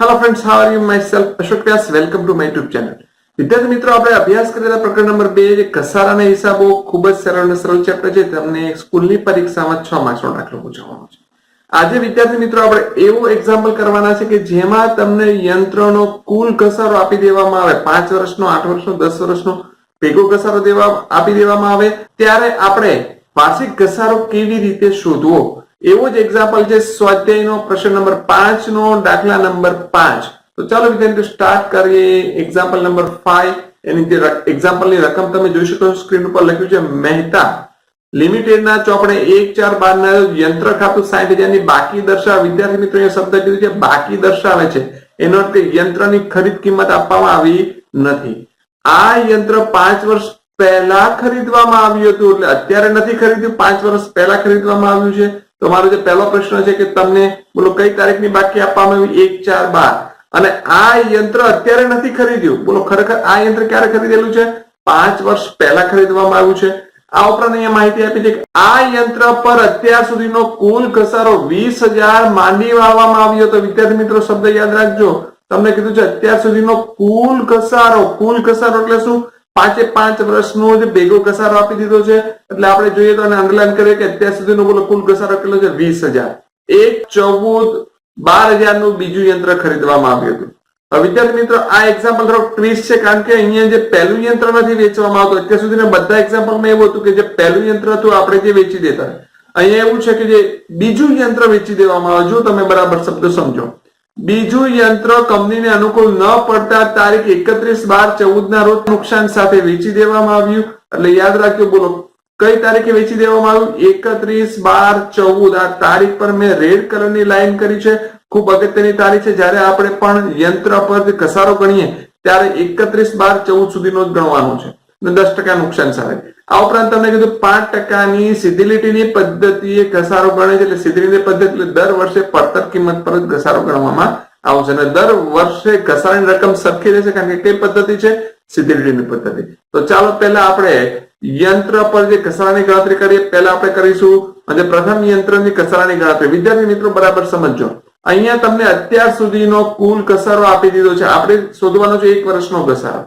Hello friends how are you my Ashok Vyas welcome to my YouTube channel વિદ્યાર્થી મિત્રો, આપણે અભ્યાસ કરેલા પ્રકરણ નંબર બે જે કસારાના હિસાબો, ખૂબ જ સરળ અને સરળ ચેપ્ટર છે, તમને સ્કૂલની પરીક્ષામાં છ માર્ક્સનો દાખલો પૂછવાનો છે. આજે વિદ્યાર્થી મિત્રો, આપણે એવું એક્ઝામ્પલ કરવાના છે કે જેમાં તમને યંત્રનો કુલ ઘસારો આપી દેવામાં આવે. પાંચ વર્ષનો, આઠ વર્ષનો, દસ વર્ષનો ભેગો ઘસારો દેવા, આપી દેવામાં આવે. ત્યારે આપણે વાર્ષિક ઘસારો કેવી રીતે શોધવો? એવો જ એક્ઝામ્પલ છે સ્વાધ્યાયનો પ્રશ્ન નંબર પાંચ નો દાખલા નંબર પાંચ. તો ચાલો વિદ્યાર્થીઓ સ્ટાર્ટ કરીએ. એક્ઝામ્પલ નંબર ફાઈવ એની જે એક્ઝામ્પલની રકમ તમે જોઈ શકો સ્ક્રીન ઉપર લખ્યું છે, મહેતા. લિમિટેડના ચોપડે એક, ચાર બાર ના યંત્ર ખાતું સાઠ હજારની બાકી દર્શાવે. વિદ્યાર્થી મિત્રો એ શબ્દ કીધું છે, બાકી દર્શાવે છે. એનો અર્થ યંત્રની ખરીદ કિંમત આપવામાં આવી નથી. આ યંત્ર પાંચ વર્ષ પહેલા ખરીદવામાં આવ્યું હતું, એટલે અત્યારે નથી ખરીદ્યું, પાંચ વર્ષ પહેલા ખરીદવામાં આવ્યું છે. તો મારો જે પહેલો પ્રશ્ન છે કે તમને બોલો કઈ તારીખની બાકી આપવામાં આવી? એક, ચાર, બાર. અને આ યંત્ર અત્યારે નથી ખરીદ્યું. બોલો ખરેખર આ યંત્ર ક્યારે ખરીદેલું છે? પાંચ વર્ષ પહેલા ખરીદવામાં આવ્યું છે. આ ઉપરાંત અહીંયા માહિતી આપી છે કે આ યંત્ર પર અત્યાર સુધીનો કુલ ઘસારો વીસ હજાર માંડી વાવવામાં આવ્યો તો વિદ્યાર્થી મિત્રો, શબ્દ યાદ રાખજો. તમને કીધું છે, અત્યાર સુધીનો કુલ ઘસારો કુલ ઘસારો એટલે શું? પાંચે પાંચ વર્ષનો જે ભેગો ઘસારો આપી દીધો છે, એટલે આપણે જોઈએ તો આને અંડરલાઈન કરીએ કે અત્યાર સુધીનો બોલો કુલ ઘસારો કેટલો છે? વીસ હજાર. એક ચૌદ બાર હજારનું બીજું યંત્ર ખરીદવામાં આવ્યું હતું. વિદ્યાર્થી મિત્રો, આ એક્ઝામ્પલ થોડો ટ્વિસ્ટ છે, કારણ કે અહીંયા જે પહેલું યંત્ર નથી વેચવામાં આવતું, અત્યાર સુધીના બધા એક્ઝામ્પલમાં એવું હતું કે જે પહેલું યંત્ર હતું, આપણે જે વેચી દેતા. અહીંયા એવું છે કે જે બીજું યંત્ર વેચી દેવામાં આવે, જો તમે બરાબર શબ્દ સમજો. બીજું યંત્ર કંપનીને અનુકૂળ ન પડતા તારીખ એકત્રીસ બાર ચૌદ ના રોજ નુકસાન સાથે વેચી દેવામાં આવ્યું. એટલે યાદ રાખજો, બોલો, કઈ તારીખે વેચી દેવામાં આવ્યું? એકત્રીસ બાર ચૌદ. આ તારીખ પર મેં રેડ કલરની લાઈન કરી છે. ખૂબ અગત્યની તારીખ છે. જ્યારે આપણે પણ યંત્ર પર ઘસારો ગણીએ, ત્યારે એકત્રીસ બાર ચૌદ સુધીનો જ ગણવાનો છે. દસ ટકા નુકસાન સાથે આ ઉપરાંત તમને કીધું પાંચ ટકાની લીટીની પદ્ધતિએ ઘસારો ગણે છે, એટલે સીધી પદ્ધતિ એટલે દર વર્ષે પડતર કિંમત પર જ ઘસારો ગણવામાં આવશે. અને દર વર્ષે ઘસારાની રકમ સરખી રહેશે, કારણ કે કઈ પદ્ધતિ છે? સીધી પદ્ધતિ. તો ચાલો પહેલા આપણે યંત્ર પર જે ઘસારાની ગણતરી કરીએ, પહેલા આપણે કરીશું. અને પ્રથમ યંત્રની ઘસારાની ગણતરી. વિદ્યાર્થી મિત્રો, બરાબર સમજો અહીંયા તમને અત્યાર સુધીનો કુલ ઘસારો આપી દીધો છે. આપણે શોધવાનો છે એક વર્ષનો ઘસારો.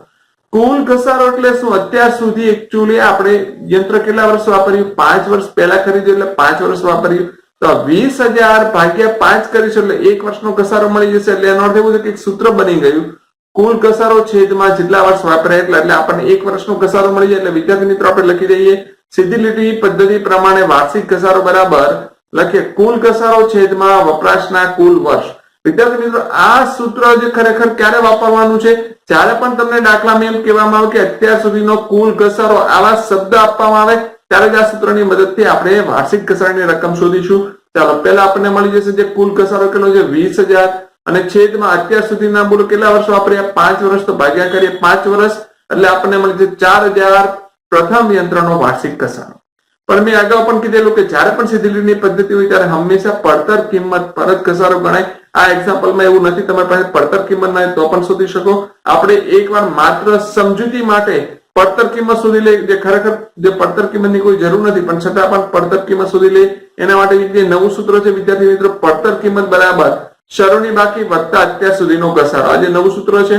કુલ ઘસારો એટલે શું? અત્યાર સુધી એકચ્યુઅલી આપણે યંત્ર કેટલા વર્ષ વાપર્યું? પાંચ વર્ષ પહેલા ખરીદ્યું એટલે પાંચ વર્ષ વાપર્યું. તો વીસ હજાર ભાગ્યા પાંચ કરીશું એટલે એક વર્ષનો ઘસારો મળી જશે એટલે એનો અર્થ એવું છે કે એક સૂત્ર બની ગયું. કુલ ઘસારો છેદમાં જેટલા વર્ષ વાપર્યા એટલે એટલે આપણને એક વર્ષનો ઘસારો મળી જાય. એટલે વિદ્યાર્થી મિત્રો, આપણે લખી દઈએ. સીધી લીટી પદ્ધતિ પ્રમાણે વાર્ષિક ઘસારો બરાબર લખીએ. કુલ ઘસારો છેદમાં વપરાશના કુલ વર્ષ. વિદ્યાર્થી મિત્રો, આ સૂત્ર જે ખરેખર ક્યારે વાપરવાનું છે? જ્યારે પણ તમને દાખલામાં એમ કહેવામાં આવે કે અત્યાર સુધીનો કુલ ઘસારો આવા શબ્દ આપવામાં આવે, ત્યારે જ આ સૂત્રની મદદથી આપણે વાર્ષિક ઘસારાની રકમ શોધીશું. ચાલો, પહેલા આપણને મળી જશે જે કુલ ઘસારો કેટલો છે? વીસ હજાર. અને છેદમાં અત્યાર સુધીના બોલો કેટલા વર્ષો વાપર્યા? પાંચ વર્ષ તો ભાગ્યા કરીએ, પાંચ વર્ષ. એટલે આપણને મળી જશે ચાર હજાર. પ્રથમ યંત્રનો વાર્ષિક ઘસારો. પણ મેં અગાઉ પણ કીધેલું કે જ્યારે પણ સીધી પદ્ધતિ હોય, ત્યારે હંમેશા પડતર કિંમત પરત ઘસારો ગણાય. આ એક્ઝામ્પલમાં એવું નથી, તમારી પાસે પડતર કિંમત ના તો પણ શોધી શકો. આપણે એકવાર માત્ર સમજૂતી માટે પડતર કિંમત શોધી લે જે ખરેખર જે પડતર કિંમતની કોઈ જરૂર નથી, પણ છતાં પણ પડતર કિંમત શોધી લે એના માટે જે નવું સૂત્ર છે, વિદ્યાર્થી મિત્રો, પડતર કિંમત બરાબર શરૂની બાકી વત્તા અત્યાર સુધીનો ઘસારો. આ જે નવું સૂત્ર છે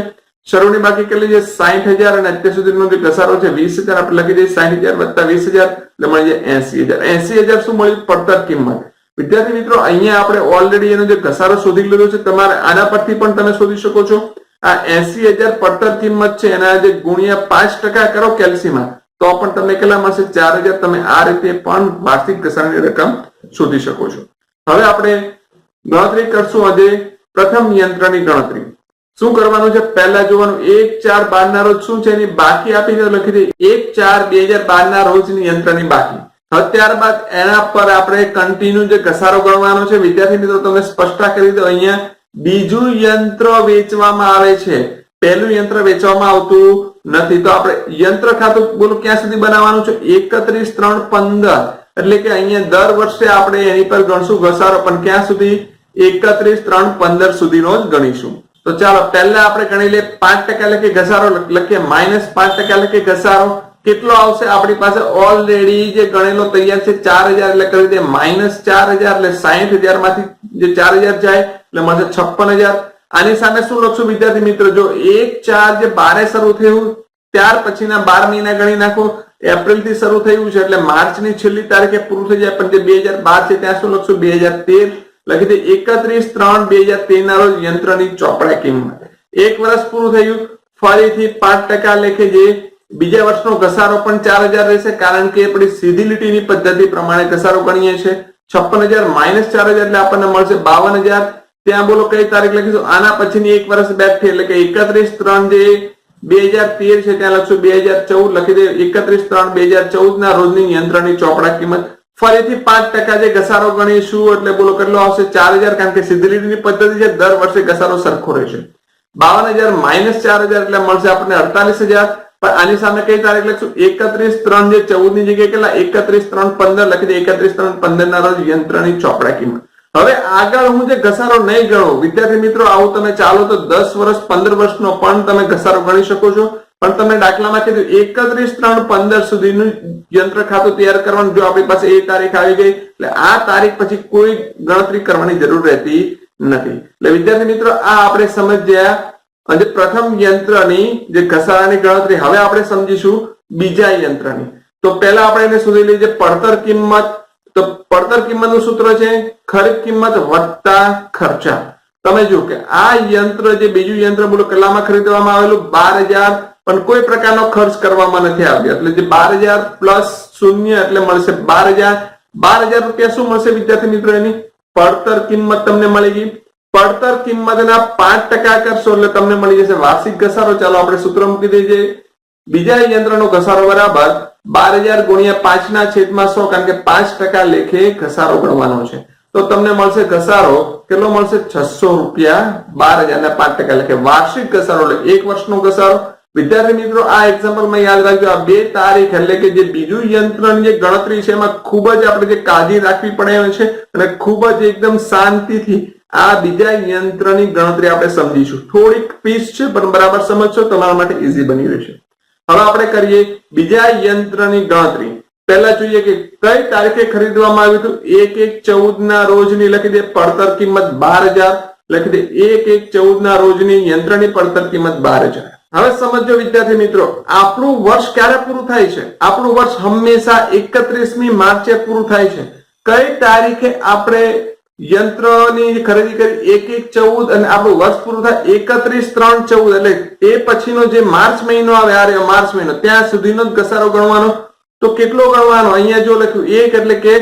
શરૂની બાકી કેટલી છે? સાહીઠ હજાર અને અત્યાર સુધીનો જે ઘસારો છે, વીસ હજાર. આપણે લખી દઈએ સાહીઠ હજાર વત્તા વીસ હજાર, એટલે મળી જાય એસી હજાર. એસી હજાર શું મળ્યું? પડતર કિંમત. વિદ્યાર્થી મિત્રો, અહીંયા આપણે ઓલરેડી એનો જે ઘસારો શોધી લીધો છે, તમારે આના પરથી પણ તમે શોધી શકો છો. આ એસી હજાર પડતર કિંમત છે, એના જે ગુણ્યા પાંચ ટકા કરો કેલ્સીમાં તો પણ તમને કેટલા મળશે? ચાર હજાર. તમે આ રીતે પણ વાર્ષિક ઘસારાની રકમ શોધી શકો છો. હવે આપણે ગણતરી કરશું આજે પ્રથમ યંત્રની ગણતરી. શું કરવાનું છે? પહેલા જોવાનું, એક ચાર બાર ના રોજ શું છે એની બાકી આપીને લખી દે એક ચાર બે હજાર બાર ના રોજની યંત્રની બાકી. હવે ત્યારબાદ એના પર આપણે કન્ટિન્યુ જે ઘસારો ગણવાનો છે, વિદ્યાર્થી મિત્રો, તમે સ્પષ્ટતા કરી દો અહીંયા બીજું યંત્ર વેચવામાં આવે છે. પહેલું યંત્ર વેચવામાં આવતું નથી. તો આપણે યંત્ર ખાતું બોલો ક્યાં સુધી બનાવવાનું છે? એકત્રીસ ત્રણ પંદર. એટલે કે અહીંયા દર વર્ષે આપણે એની પર ગણશું ઘસારો, પણ ક્યાં સુધી? એકત્રીસ ત્રણ પંદર સુધીનો જ ગણીશું. તો ચાલો, પહેલા આપણે ગણી લઈએ. પાંચ ટકા લખીએ ઘસારો લખીએ. માઇનસ પાંચ ટકા લખીએ ઘસારો. કેટલો આવશે? આપણી પાસે ઓલરેડી જે ગણેલો તૈયાર છે ચાર હજાર, એટલે કરી દે માઇનસ ચાર હજાર, એટલે સાહીઠ હજારમાંથી જે ચાર હજાર જાય, એટલે મળશે છપ્પન હજાર. આની સામે શું લખશું વિદ્યાર્થી મિત્રો? જો એક ચાર જે બારે શરૂ થયું, ત્યાર પછીના બાર મહિના ગણી નાખો એપ્રિલથી શરૂ થયું છે, એટલે માર્ચની છેલ્લી તારીખે પૂરું થઈ જાય, પણ જે બે હજાર બાર છે, ત્યાં શું લખશું? બે હજાર તેર. લખી દે એકત્રીસ ત્રણ બે હજાર તેર ના રોજ યંત્રની ચોપડા કિંમત. એક વર્ષ પૂરું થયું, ફરીથી પાંચ ટકા લેખે જે બીજા વર્ષનો ઘસારો પણ ચાર હજાર રહેશે કારણ કે આપણે સીધી લીટીની પદ્ધતિ પ્રમાણે ઘસારો ગણીએ છીએ. છપ્પન હજાર માઇનસ ચાર હજાર એટલે આપણને મળશે બાવન હજાર. ત્યાં બોલો કઈ તારીખ લખીશું? આના પછીની એક વર્ષ બેઠી એટલે કે એકત્રીસ ત્રણ જે બે હજાર તેર છે ત્યાં લખશું. બે હજાર ચૌદ લખી દે એકત્રીસ ત્રણ બે હજાર ચૌદ ના રોજની યંત્રની ચોપડા કિંમત. ફરીથી પાંચ ટકા જે ઘસારો ગણીશું એટલે બોલો કેટલો આવશે? ચાર હજાર કારણ કે સીધી લીટીની પદ્ધતિ છે. દર વર્ષે ઘસારો સરખો રહેશે. બાવન હજાર માઇનસ ચાર હજાર એટલે મળશે આપણને અડતાલીસ હજાર. પણ આની સામે કઈ તારીખ લખશું? એકત્રીસ ત્રણ જે ચૌદની જગ્યાએ કેટલા? એકત્રીસ ત્રણ પંદર લખી દે. એકત્રીસ ત્રણ પંદર ના રોજ યંત્રની ચોપડા કિંમત. હવે આગળ હું જે ઘસારો નહીં ગણું, વિદ્યાર્થી મિત્રો, આવું તમે ચાલો તો દસ વર્ષ, પંદર વર્ષનો પણ તમે ઘસારો ગણી શકો છો. પણ તમે દાખલામાં કીધું, એકત્રીસ ત્રણ પંદર સુધીનું યંત્ર ખાતું તૈયાર કરવાનું, જો આપણી પાસે એ તારીખ આવી ગઈ, એટલે આ તારીખ પછી કોઈ ગણતરી કરવાની જરૂર રહેતી નથી. એટલે વિદ્યાર્થી મિત્રો, આ આપણે સમજ્યા અને પ્રથમ યંત્રની જે ઘસારાની ગણતરી, હવે આપણે સમજીશું બીજા યંત્રની. તો પહેલા આપણે એને શોધી લઈએ જે પડતર કિંમત, તો પડતર કિંમતનું સૂત્ર છે ખરીદ કિંમત વત્તા ખર્ચા. તમે જુઓ કે આ યંત્ર, જે બીજું યંત્ર બોલો, કેટલામાં ખરીદવામાં આવેલું? બાર હજાર, પણ કોઈ પ્રકારનો ખર્ચ કરવામાં નથી આવ્યો. એટલે જે બાર હજાર પ્લસ શૂન્ય એટલે મળશે બાર હજાર. બાર હજાર રૂપિયા શું મળશે વિદ્યાર્થી મિત્રો એની? પડતર કિંમત તમને મળી ગઈ. પડતર કિંમતના પાંચ ટકા કરશો એટલે તમને મળી જશે વાર્ષિક ઘસારો. ચાલો આપણે સૂત્ર મૂકી દઈએ. બીજા યંત્રનો ઘસારો બરાબર બાર હજાર ગુણ્યા પાંચ ના છેદમાં સો કારણ કે પાંચ ટકા લેખે ઘસારો ગણવાનો છે. તો તમને મળશે ઘસારો કેટલો મળશે? છસો રૂપિયા બાર હજાર ના પાંચ ટકા લેખે. વાર્ષિક ઘસારો એટલે એક વર્ષનો ઘસારો. વિદ્યાર્થી મિત્રો, આ એક્ઝામ્પલમાં યાદ રાખજો. આ બે તારીખ એટલે કે જે બીજું યંત્રની જે ગણતરી છે, એમાં ખૂબ જ આપણે જે કાળજી રાખવી પડે છે અને ખૂબ જ એકદમ શાંતિથી આ બીજા યંત્રની ગણતરી આપણે સમજીશું. થોડીક પીસ છે, પણ બરાબર સમજશો, તમારા માટે ઈઝી બની રહેશે. હવે આપણે કરીએ બીજા યંત્રની ગણતરી. પહેલા જોઈએ કે કઈ તારીખે ખરીદવામાં આવ્યું હતું? એક એક ચૌદ ના રોજની લખી દે, પડતર કિંમત બાર હજાર. લખી દે, એક એક ચૌદ ના રોજની યંત્રની પડતર કિંમત બાર હજાર. હવે સમજો વિદ્યાર્થી મિત્રો, આપણું વર્ષ ક્યારે પૂરું થાય છે? આપણું વર્ષ હંમેશા એકત્રીસમી માર્ચે પૂરું થાય છે. કઈ તારીખે આપણે યંત્રની ખરીદી કરી, એક એક ચૌદ અને આપણું વર્ષ પૂરું થાય, એકત્રીસ ત્રણ ચૌદ, એટલે એ પછીનો જે માર્ચ મહિનો આવે, આ રહ્યો માર્ચ મહિનો, ત્યાં સુધીનો જ ઘસારો ગણવાનો. તો કેટલો ગણવાનો? અહીંયા જો લખ્યું, એક એટલે કે,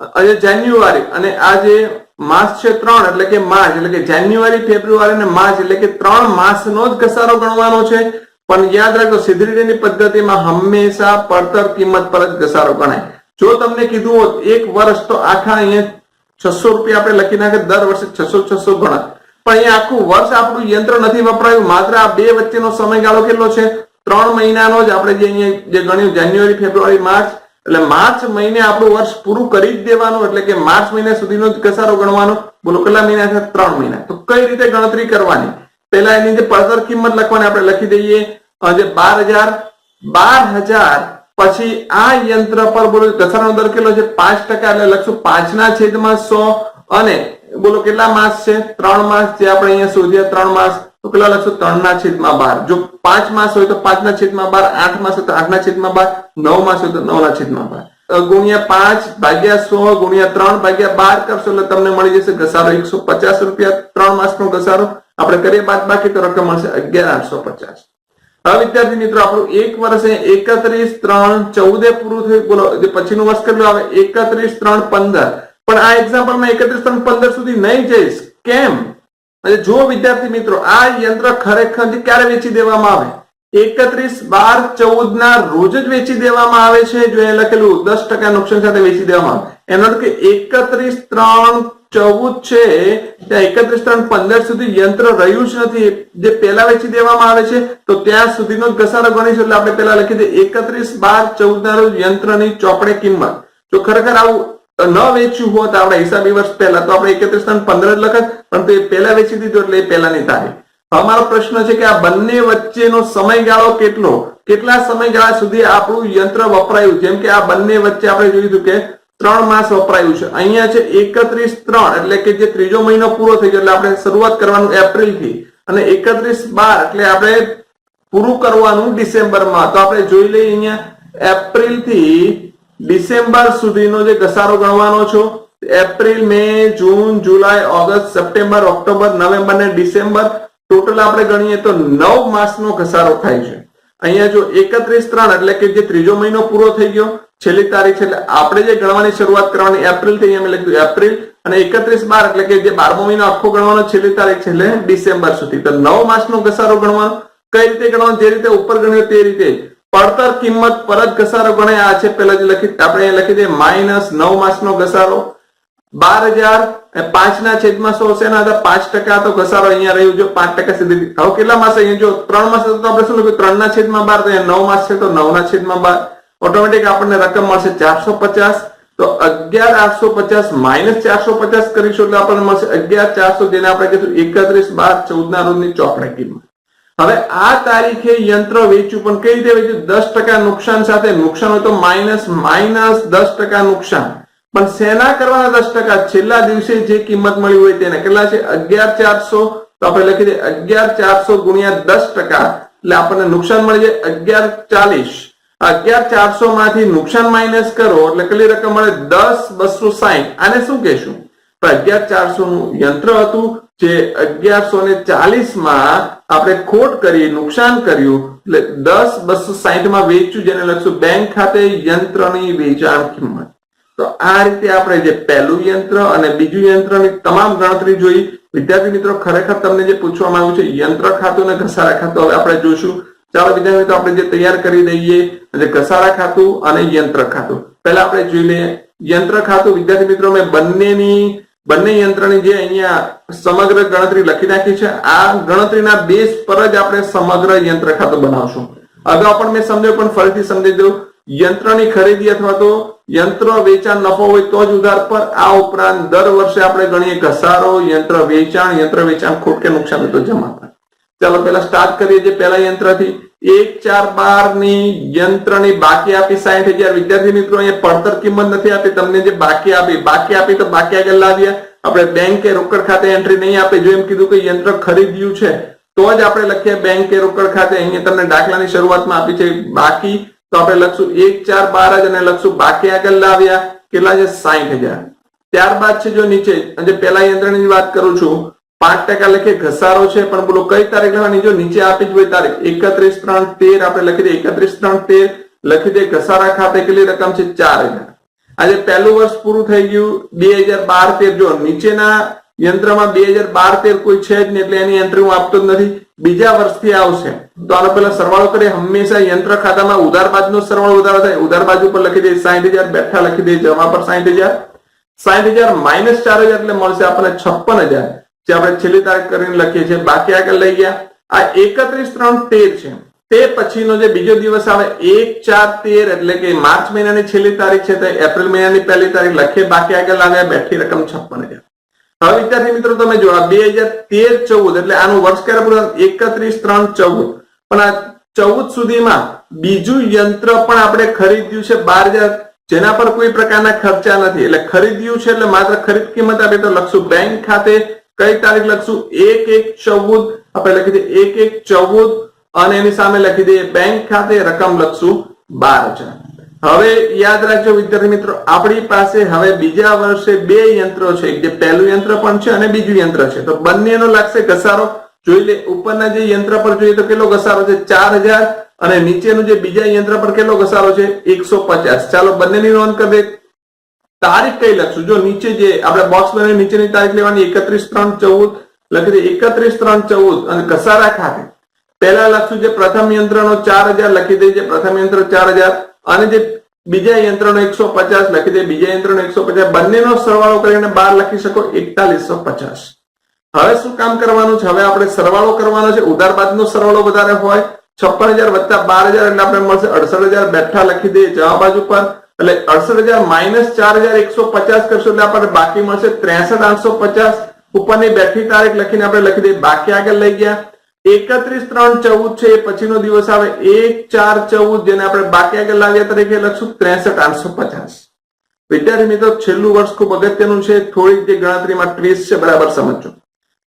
આજે જાન્યુઆરી અને આ જે માસ છે ત્રણ, એટલે કે માર્ચ, એટલે કે જાન્યુઆરી, ફેબ્રુઆરી અને માર્ચ, એટલે કે ત્રણ માસનો જ ઘસારો ગણવાનો છે. પણ યાદ રાખજો, સીધી પદ્ધતિમાં હંમેશા પડતર કિંમત પર જ ઘસારો ગણાય. જો તમને કીધું હોત, એક વર્ષ તો આખા અહીંયા છસો રૂપિયા આપણે લખી નાખે, દર વર્ષે છસો છસો ગણા. પણ અહીંયા આખું વર્ષ આપણું યંત્ર નથી વપરાયું. માત્ર આ બે વચ્ચેનો સમયગાળો કેટલો છે? ત્રણ મહિનાનો જ આપણે જે અહીંયા જે ગણ્યું, જાન્યુઆરી, ફેબ્રુઆરી, માર્ચ. એટલે માર્ચ મહિને આપણું વર્ષ પૂરું કરી જ દેવાનું, એટલે કે માર્ચ મહિના સુધીનો જ ઘસારો ગણવાનો. બોલો, કેટલા મહિના છે ત્રણ મહિના. તો કઈ રીતે ગણતરી કરવાની? પહેલા એની જે પડતર કિંમત લખવાની આપણે લખી દઈએ. જે બાર હજાર બાર હજાર પછી આ યંત્ર પર બોલો ઘસારાનો દર કેટલો છે? પાંચ ટકા એટલે લખશું પાંચ ના છેદમાં સો અને બોલો કેટલા માસ છે? ત્રણ માસ જે આપણે અહીંયા શોધ્યા ત્રણ માસ, તો કેટલા લખશો? ત્રણ ના છેદમાં બાર. જો પાંચ માસ હોય તો પાંચ ના છેદમાં બાર, આઠ માસ હોય તો આઠ ના છેદમાં બાર, નવ માસ હોય તો નવ ના છેદમાં બાર. ગુણ્યા પાંચ ભાગ્યા સો ગુણ્યા ત્રણ ભાગ્યા બાર કરશો એટલે તમને મળી જશે ઘસારો એકસો પચાસ રૂપિયા ત્રણ માસનો ઘસારો. આપણે કરીએ બાદ બાકી તો રકમ મળશે અગિયાર આઠસો પચાસ. વિદ્યાર્થી મિત્રો, આપણું એક વર્ષે એકત્રીસ, ત્રણ, ચૌદે પૂરું થયું. બોલો પછીનું વર્ષ કેટલું આવે? એકત્રીસ, ત્રણ, પંદર. પણ આ એક્ઝામ્પલમાં એકત્રીસ, ત્રણ, પંદર સુધી નહીં જઈશ. કેમ? જો વિદ્યાર્થી મિત્રો, આ યંત્ર ખરેખર ક્યારે વેચી દેવામાં આવે? એકત્રીસ, બાર ચૌદ ના રોજ જ વેચી દેવામાં આવે છે. જો એ લખેલું, દસ ટકા નુકસાન સાથે વેચી દેવામાં આવે. એનો કે એકત્રીસ, ત્રણ ચૌદ છે ત્યાં એકત્રીસ ત્રણ પંદર સુધી યંત્ર રહ્યું જ નથી. જે પેલા વેચી દેવામાં આવે છે, તો ત્યાં સુધીનો ઘસારો ગણીશું એટલે આપણે પેલા લખી દઈએ, એકત્રીસ બાર ચૌદ ના રોજ યંત્રની ચોપડે કિંમત. જો ખરેખર આવું ન વેચ્યું હોત, આપણે હિસાબી વર્ષ પહેલા, તો આપણે એકત્રીસ ત્રણ પંદર જ લખત, પણ તો એ પહેલા વેચી દીધું, એટલે એ પહેલાની તારીખ. અમારો પ્રશ્ન છે કે આ બંને વચ્ચેનો સમયગાળો કેટલો? કેટલા સમયગાળા સુધી આપણું યંત્ર વપરાયું? જેમ કે આ બંને વચ્ચે આપણે જોયું હતું કે ત્રણ માસ વપરાયું છે. અહીંયા છે એકત્રીસ ત્રણ, એટલે કે જે ત્રીજો મહિનો પૂરો થઈ ગયો, એટલે આપણે શરૂઆત કરવાનું એપ્રિલથી અને એકત્રીસ બાર, એટલે આપણે પૂરું કરવાનું ડિસેમ્બરમાં. તો આપણે જોઈ લઈએ અહીંયા એપ્રિલથી ડિસેમ્બર સુધીનો જે ઘસારો ગણવાનો છો, April, May, June, July, August, September, October, November ને ડિસેમ્બર, ટોટલ આપણે ગણીએ તો નવ માસનો ઘસારો થાય છે. અહીંયા જો એકત્રીસ ત્રણ, એટલે કે જે ત્રીજો મહિનો પૂરો થઈ ગયો છેલ્લી તારીખ એટલે આપણે જે ગણવાની શરૂઆત કરવાની એપ્રિલથી અહીંયા લખ્યું, એપ્રિલ અને એકત્રીસ બાર એટલે કે જે બારમો મહિનો આખો ગણવાનો છેલ્લી તારીખ છે એટલે ડિસેમ્બર સુધી. તો નવ માસનો ઘસારો ગણવાનો, કઈ રીતે ગણવાનો, જે રીતે ઉપર ગણ્યો તે રીતે. પડતર કિંમત પરત ઘસારો ગણાય. આ છે પેલા જે લખી, આપણે લખી દઈએ, માઇનસ નવ માસનો ઘસારો. બાર હજાર પાંચ ના છેદમાં સો છે ના પાંચ ટકા તો ઘસારો અહીંયા રહ્યું. જો પાંચ ટકા સીધી, હવે કેટલા માસ અહીંયા? જો ત્રણ માસ તો આપણે શું લખ્યું? ત્રણ ના છેદમાં બાર, તો નવ માસ છે, તો નવ ના છેદમાં બાર. ઓટોમેટિક આપણને રકમ મળશે ચારસો પચાસ. તો અગિયાર આઠસો પચાસ માઇનસ ચારસો પચાસ કરીશું એટલે આપણને મળશે અગિયાર ચારસો, જેને આપણે કીધું એકત્રીસ બાર ચૌદ ના રોજની ચોપડા કિંમત. હવે આ તારીખે યંત્ર વેચ્યું, પણ કઈ રીતે વેચ્યું? દસ ટકા નુકસાન સાથે. નુકસાન હોય તો માઇનસ માઇનસ દસ ટકા નુકસાન. પણ શેના કરવાના દસ ટકા. છેલ્લા દિવસે જે કિંમત મળી હોય તેને કેટલા છે? અગિયાર ચારસો. તો આપણે લખી દઈએ અગિયાર ચારસો ગુણ્યા દસ ટકા. એટલે આપણને નુકસાન મળી જાય અગિયાર ચાલીસ. અગિયાર ખોટ કરી, નુકસાન કર્યું. એટલે દસ, બસો સાહીઠમાં વેચ્યું, જેને લખશું બેંક ખાતે યંત્રની વેચાણ કિંમત. તો આ રીતે આપણે જે પહેલું યંત્ર અને બીજું યંત્રની તમામ ગણતરી જોઈ. વિદ્યાર્થી મિત્રો, ખરેખર તમને જે પૂછવામાં આવ્યું છે, યંત્ર ખાતું અને ઘસારા ખાતું, હવે આપણે જોઈશું ચાલો વિદ્યાર્થી મિત્રો આપણે જે તૈયાર કરી દઈએ, એટલે ઘસારા ખાતું અને યંત્ર ખાતું. પહેલા આપણે જોઈ લઈએ, યંત્ર ખાતું, વિદ્યાર્થી મિત્રો, મેં બંનેની, બંને યંત્રની જે અહીંયા સમગ્ર ગણતરી લખી નાખી છે, આ ગણતરીના બેઝ પર જ આપણે સમગ્ર યંત્ર ખાતું બનાવશું. અગાઉ પણ મેં સમજાવ્યું, પણ ફરીથી સમજી દઉં. યંત્રની ખરીદી અથવા તો યંત્ર વેચાણ નફો હોય તો જ ઉધાર પર આ ઉપરાંત દર વર્ષે આપણે ગણીએ ઘસારો, યંત્ર વેચાણ યંત્ર વેચાણ ખોટ કે નુકસાન તો જમા ચાલો પેલા સ્ટાર્ટ કરીએ જે પેલા યંત્રથી. એક, ચાર બારની યંત્રની બાકી આપી સાઠ હજાર. વિદ્યાર્થી મિત્રો, અહીંયા પડતર કિંમત નથી આપી. તમને જે બાકી આપી બાકી આપી તો બાકી આગળ લાવ્યા. આપણે બેંક રોકડ ખાતે એન્ટ્રી નહીં આપે. જો એમ કીધું કે યંત્ર ખરીદ્યું છે, તો જ આપણે લખીએ બેંક રોકડ ખાતે. અહીંયા તમને દાખલાની શરૂઆતમાં આપી છે બાકી. તો આપણે લખશું એક, ચાર, બાર જ અને લખશું બાકી આગળ લાવ્યા. કેટલા છે? સાઈઠ હજાર. ત્યારબાદ છે જો નીચે, અને પેલા યંત્રની વાત કરું છું પાંચ ટકા લખે ઘસારો છે, પણ બોલો, કઈ તારીખ લેવાની? જો નીચે આપી જ હોય તારીખ, એકત્રીસ ત્રણ તેર, આપણે લખી દઈએ, એકત્રીસ ત્રણ તેર, લખી દઈએ, ઘસારા ખાતે કેટલી રકમ છે? ચાર હજાર. આજે પહેલું વર્ષ પૂરું થઈ ગયું, બે હજાર બાર તેર. જો નીચેના યંત્રમાં બે હજાર બાર તેર કોઈ છે જ નહીં, એટલે એની એન્ટ્રી હું આપતો જ નથી. બીજા વર્ષથી આવશે. તો આનો પેલા સરવાળો કરીએ. હંમેશા યંત્ર ખાતામાં ઉધાર બાજુનો સરવાળો વધારો થાય. ઉધાર બાજુ પર લખી દઈએ, સાઈઠ હજાર બેઠા લખી દઈએ, જમા પર સાઠ હજાર. સાઠ હજાર માઇનસ ચાર હજાર એટલે મળશે આપણને છપ્પન હજાર. જે આપણે છેલ્લી તારીખ કરીને લખીએ છીએ, બાકી આગળ લઈ ગયા. આ એકત્રીસ ત્રણ તેર છે. તે પછીનો જે બીજો દિવસ આવે, એક ચાર તેર, એટલે કે માર્ચ મહિનાની છેલ્લી તારીખ છે, તે એપ્રિલ મહિનાની પહેલી તારીખ લખીએ, બાકી આગળ આવ્યા બેઠી રકમ છપ્પન હજાર. હવે વિદ્યાર્થી મિત્રો, તમે જોવા બે હજાર તેર ચૌદ, એટલે આનું વર્ષ ક્યારે પૂરું એકત્રીસ ત્રણ ચૌદ. પણ આ ચૌદ સુધીમાં બીજું યંત્ર પણ આપણે ખરીદ્યું છે બાર હજાર. જેના પર કોઈ પ્રકારના ખર્ચા નથી. એટલે ખરીદ્યું છે, એટલે માત્ર ખરીદ કિંમત આપે, તો લખશું. બેંક ખાતે કઈ તારીખ લખશું? એક એક ચૌદ. આપણે લખી દઈએ એક એક ચૌદ અને એની સામે લખી દઈએ બેંક ખાતે રકમ લખશું બાર હજાર હવે યાદ રાખજો વિદ્યાર્થી મિત્રો, આપણી પાસે હવે બીજા વર્ષે બે યંત્રો છે. જે પહેલું યંત્ર પણ છે અને બીજું યંત્ર છે. તો બંનેનો લાગશે ઘસારો. જોઈ લે, ઉપરના જે યંત્ર પર જોઈએ તો કેટલો ઘસારો છે? ચાર હજાર. અને નીચેનું જે બીજા યંત્ર પર કેટલો ઘસારો છે? એકસો પચાસ. ચાલો બંનેની નોંધ કરી દે તારીખ કઈ લખશું? જો નીચે જે આપણે બોક્સ બને નીચેની તારીખ લેવાની એકત્રીસ ત્રણ ચૌદ, લખી દે એકત્રીસ ત્રણ ચૌદ અને ઘસારા ખાતે. પહેલા લખશું જે પ્રથમ યંત્રનો ચાર હજાર, લખી દઈએ પ્રથમ યંત્ર ચાર હજાર અને જે બીજા યંત્રનો એકસો પચાસ, લખી દે બીજા યંત્રનો એકસો પચાસ. બંનેનો સરવાળો કરીને બાર લખી શકો એકતાલીસો પચાસ. હવે શું કામ કરવાનું છે? હવે આપણે સરવાળો કરવાનો છે. ઉધાર બાદનો સરવાળો વધારે હોય, છપ્પન હજાર વત્તા બાર હજાર એટલે આપણે મળશે અડસઠ હજાર. બેઠા લખી દઈએ જવાબ બાજુ પર. એટલે અડસઠ હજાર માઇનસ ચાર હજાર એકસો પચાસ કરશો એટલે આપણને બાકી મળશે ત્રેસઠ આઠસો પચાસ. ઉપરની બેઠી તારીખ લખીને આપણે લખી દઈએ. બાકી આગળ લઈ ગયા. એકત્રીસ ત્રણ ચૌદ છે પછીનો દિવસ આવે. એક ચાર ચૌદ, જેને આપણે બાકી આગળ લાવ્યા તરીકે લખશું, ત્રેસઠ આઠસો પચાસ. વિદ્યાર્થી મિત્રો, છેલ્લું વર્ષ ખૂબ અગત્યનું છે. થોડીક જે ગણતરીમાં ટ્વીસ છે, બરાબર સમજો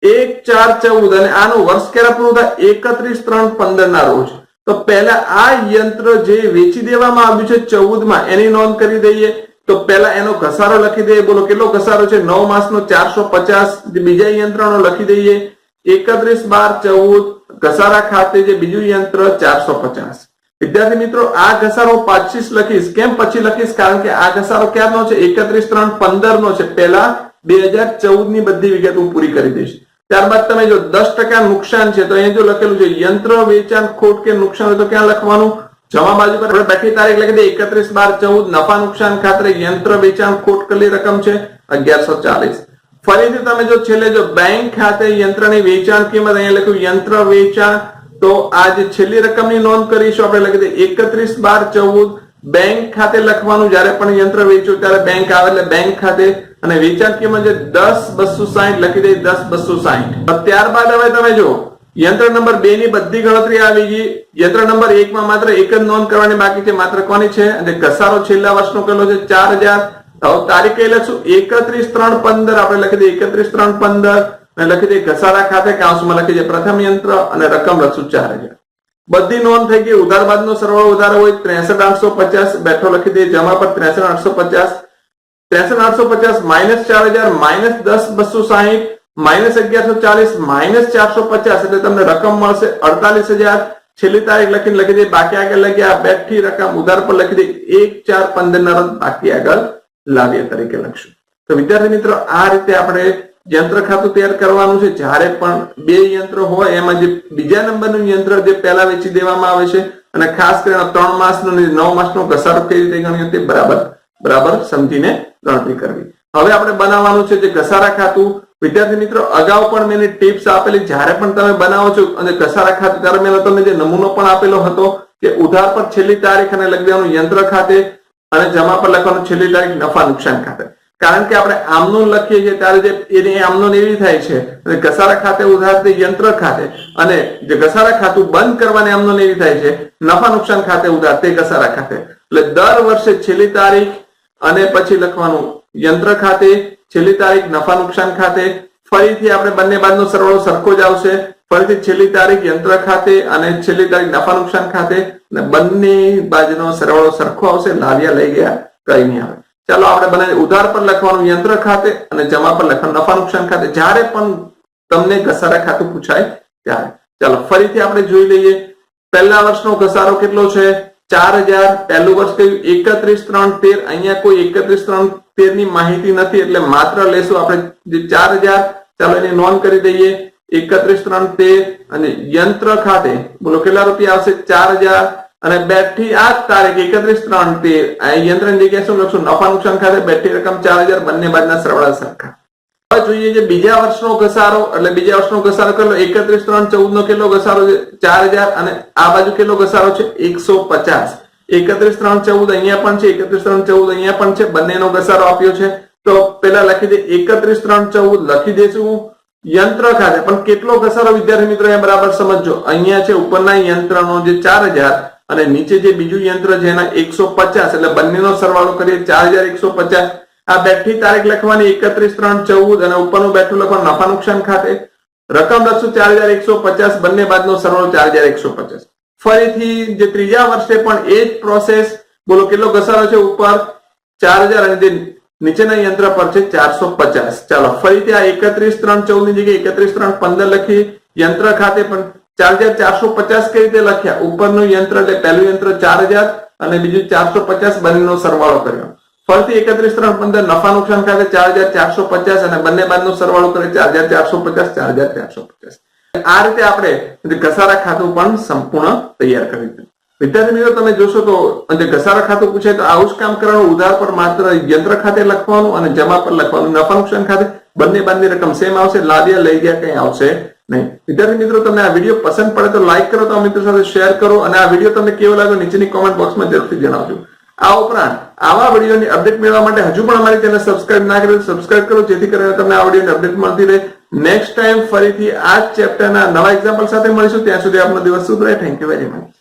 એક ચાર ચૌદ, અને આનું વર્ષ ક્યારે પૂરું થાય? એકત્રીસ ત્રણ પંદર ના રોજ. તો પહેલા આ યંત્ર જે વેચી દેવામાં આવ્યું છે ચૌદમાં એની નોંધ કરી દઈએ. તો પહેલા એનો ઘસારો લખી દઈએ. બોલો, કેટલો ઘસારો છે? નવ માસનો ચારસો પચાસ. બીજા યંત્રનો લખી દઈએ. એકત્રીસ બાર ચૌદ. ઘસારા ખાતે જે બીજું યંત્ર, ચારસો પચાસ. વિદ્યાર્થી મિત્રો, આ ઘસારો પચીસ લખીશ. કેમ પછી લખીશ? કારણ કે આ ઘસારો ક્યારનો છે? એકત્રીસ ત્રણ પંદર નો છે. પહેલા બે હજાર ચૌદની બધી વિગત હું પૂરી કરી દઈશ. ત્યારબાદ તમે જો દસ ટકા નુકસાન છે, તો અહીંયા જો લખેલું છે, યંત્ર વેચાણ ખોટ કે નુકસાન હોય તો ક્યાં લખવાનું? જમા બાજુ પર બેઠી તારીખ લખી દે એકત્રીસ બાર ચૌદ, નફા નુકસાન ખાતરે યંત્ર વેચાણ ખોટ કરેલી રકમ છે, અગિયારસો ચાલીસ. ફરીથી તમે જો છેલ્લે જો બેંક ખાતે યંત્રની વેચાણ કિંમત, અહીંયા લખ્યું યંત્ર વેચાણ, તો આ જે છેલ્લી રકમની નોંધ કરીશું. આપણે લખી દે એકત્રીસ બાર ચૌદ, બેંક ખાતે લખવાનું, જ્યારે પણ યંત્ર વેચ્યું, ત્યારે બેંક આવે એટલે બેંક ખાતે અને વેચાણ કિંમત છે દસ બસો સાહીઠ લખી દઈએ દસ બસો સાહીઠ ત્યારબાદ હવે તમે જો યંત્ર નંબર બે ની બધી ગણતરી આવી ગઈ. યંત્ર નંબર એક માં માત્ર એક જ નોંધ કરવાની બાકી છે, માત્ર કોની છે? અને ઘસારો છેલ્લા વર્ષનો કેટલો છે? ચાર હજાર. તારીખ કઈ લખશું? એકત્રીસ ત્રણ પંદર. આપણે લખી દઈએ એકત્રીસ ત્રણ પંદર અને લખી દઈએ ઘસારા ખાતે કાંસમાં લખી દઈએ પ્રથમ યંત્ર અને રકમ લખશું ચાર હજાર. બધી નોંધ થઈ ગઈ. ઉધાર બાદનો સરવાળો ઉધાર હોય, ત્રેસઠ આઠસો પચાસ. બેઠો લખી દઈએ, જમા પર ત્રેસઠ આઠસો પચાસ. ત્રેસઠ માઇનસ અગિયારસો ચાલીસ, માઇનસ ચારસો પચાસ એટલે તમને રકમ મળશે અડતાલીસ હજાર. છેલ્લી તારીખ લખીને લખી દઈએ બાકી આગળ લખી આ બેઠી રકમ ઉધાર પર લખી દઈએ એક ચાર પંદર ના બાકી આગળ લાવીએ તરીકે લખશું. વિદ્યાર્થી મિત્રો, આ રીતે આપણે યંત્ર ખાતું તૈયાર કરવાનું છે. જ્યારે પણ બે યંત્ર હોય, એમાં જે બીજા નંબરનું યંત્ર જે પહેલા વેચી દેવામાં આવે છે, અને ખાસ કરીને ત્રણ માસનો અને નવ માસનો ઘસારો કઈ રીતે ગણ્યો તે બરાબર બરાબર? સમજીને ગણતરી કરવી. હવે આપણે બનાવવાનું છે જે ઘસારા ખાતું. વિદ્યાર્થી મિત્રો, અગાઉ પણ મેં ટિપ્સ આપેલી. જ્યારે પણ તમે બનાવો છો અને ઘસારા ખાતું, ત્યારે મેં તમને જે નમૂનો પણ આપેલો હતો કે ઉધાર પર છેલ્લી તારીખ અને દેવાનું યંત્ર ખાતે અને જમા પર લખવાનું છેલ્લી તારીખ નફા નુકસાન ખાતે. કારણ કે આપણે આમનું લખીએ છીએ, ત્યારે જે એની આમનું એવી થાય છે. અને ઘસારા ખાતે ઉધાર તે યંત્ર ખાતે. અને જે ઘસારા ખાતું બંધ કરવાની આમનું એવી થાય છે, નફા નુકસાન ખાતે ઉધાર તે ઘસારા ખાતે. એટલે દર વર્ષે છેલ્લી તારીખ અને પછી લખવાનું યંત્ર ખાતે, છેલ્લી તારીખ નફા નુકસાન ખાતે, ફરીથી આપણે બંને બાદનો સરવાળો સરખો જ આવશે. ફરીથી છેલ્લી તારીખ યંત્ર ખાતે અને છેલ્લી તારીખ નફા નુકસાન ખાતે અને બંને બાજુનો સરવાળો સરખો આવશે. લાવ્યા લઈ ગયા, કઈ નહીં આવે. ચાલો આપણે બનાવી ઉધાર પર લખવાનું યંત્ર ખાતે અને જમા પર લખવાનું નફા નુકસાન ખાતે. જ્યારે પણ તમને ઘસારા ખાતું પૂછાય ત્યારે. ચાલો ફરીથી આપણે જોઈ લઈએ. પહેલા વર્ષનો ઘસારો કેટલો છે? ચાર હજાર, પહેલું વર્ષ કયું? એકત્રીસ, ત્રણ, તેર. અહીંયા કોઈ એકત્રીસ, ત્રણ તેરની માહિતી નથી, એટલે માત્ર લેશું આપણે જે ચાર હજાર. ચાલો એની નોંધ કરી દઈએ. એકત્રીસ, ત્રણ, તેર અને યંત્ર ખાતે, બોલો કેટલા રૂપિયા આવશે? ચાર હજાર. અને બેઠી આ તારીખ, એકત્રીસ, ત્રણ, તેર. યંત્રની જગ્યાએ શું લખશું? નફા નુકસાન ખાતે બેઠી રકમ ચાર હજાર, બંને બાજુના સરવાળા સરખા. જોઈએ બીજા વર્ષનો ઘસારો, એટલે બીજા વર્ષનો ઘસારો કેટલો? એકત્રીસ, ત્રણ ચૌદ નો કેટલો ઘસારો છે? ચાર હજાર અને આ બાજુ કેટલો ઘસારો છે? એકસો પચાસ. એકત્રીસ, ત્રણ, ચૌદ અહીંયા પણ છે, એકત્રીસ, ત્રણ, ચૌદ અહીંયા પણ છે, બંનેનો ઘસારો આપ્યો છે. તો પેલા લખી દે, એકત્રીસ, ત્રણ, ચૌદ લખી દેશું યંત્ર ખાતે, પણ કેટલો ઘસારો વિદ્યાર્થી મિત્રો અહીંયા બરાબર સમજજો. અહીંયા છે, ઉપરના યંત્રનો જે ચાર હજાર અને નીચે જે બીજું યંત્ર છે, એના એકસો પચાસ. એટલે બંનેનો સરવાળો કરીએ, ચાર હજાર એકસો પચાસ. આ બેઠી તારીખ લખવાની એકત્રીસ ત્રણ ચૌદ અને ઉપરનું બેઠું લખવાનું નફા નુકસાન ખાતે. રકમ લખશું ચાર હજાર એકસો પચાસ, બંને બાદનો સરવાળો ચાર હજાર એકસો પચાસ. ફરીથી જે ત્રીજા વર્ષે પણ એ જ પ્રોસેસ બોલો કેટલો ઘસારો છે ઉપર? ચાર હજાર અને જે નીચેના યંત્ર પર છે ચારસો પચાસ. ચાલો, ફરીથી આ એકત્રીસ ત્રણ ચૌદની જગ્યાએ એકત્રીસ ત્રણ પંદર લખી, યંત્ર ખાતે પણ ચાર હજાર ચારસો પચાસ કઈ રીતે લખ્યા? ઉપરનું યંત્ર એટલે પહેલું યંત્ર ચાર હજાર અને બીજું ચારસો પચાસ બંનેનો સરવાળો કર્યો. ફરીથી એકત્રીસ ત્રણ પંદર નફા નુકસાન ખાતે ચાર હજાર ચારસો પચાસ અને બંને બાદનો સરવાળો કરે ચાર હજાર ચારસો પચાસ, ચાર હજાર ચારસો પચાસ. આ રીતે આપણે ઘસારા ખાતું પણ સંપૂર્ણ તૈયાર કરી દીધું. વિદ્યાર્થી મિત્રો, તમે જોશો તો ઘસારા ખાતું પૂછે તો આવું જ કામ કરવાનું, ઉધાર પર માત્ર યંત્ર ખાતે લખવાનું અને જમા પર લખવાનું. નફા નુકસાન ખાતે બંને બાદની રકમ સેમ આવશે, લાદ્યા લઈ ગયા, કઈ આવશે નહીં. વિદ્યાર્થી મિત્રો, તમને આ વીડિયો પસંદ પડે તો લાઈક કરો, તો મિત્રો સાથે શેર કરો અને આ વીડિયો તમને કેવો લાગ્યો નીચેની કોમેન્ટ બોક્સમાં જરૂરથી જણાવજો. આ ઉપરાંત આવા વિડીયોની અપડેટ મેળવવા માટે હજુ પણ અમારી ચેનલ સબસ્ક્રાઇબ ના કરી સબસ્ક્રાઇબ કરો, જેથી કરીને તમને આ વિડીયોની અપડેટ મળતી રહે. નેક્સ્ટ ટાઈમ ફરીથી આ ચેપ્ટરના નવા એક્ઝામ્પલ સાથે મળીશું. ત્યાં સુધી આપનો દિવસ શુભ રહે. Thank you very much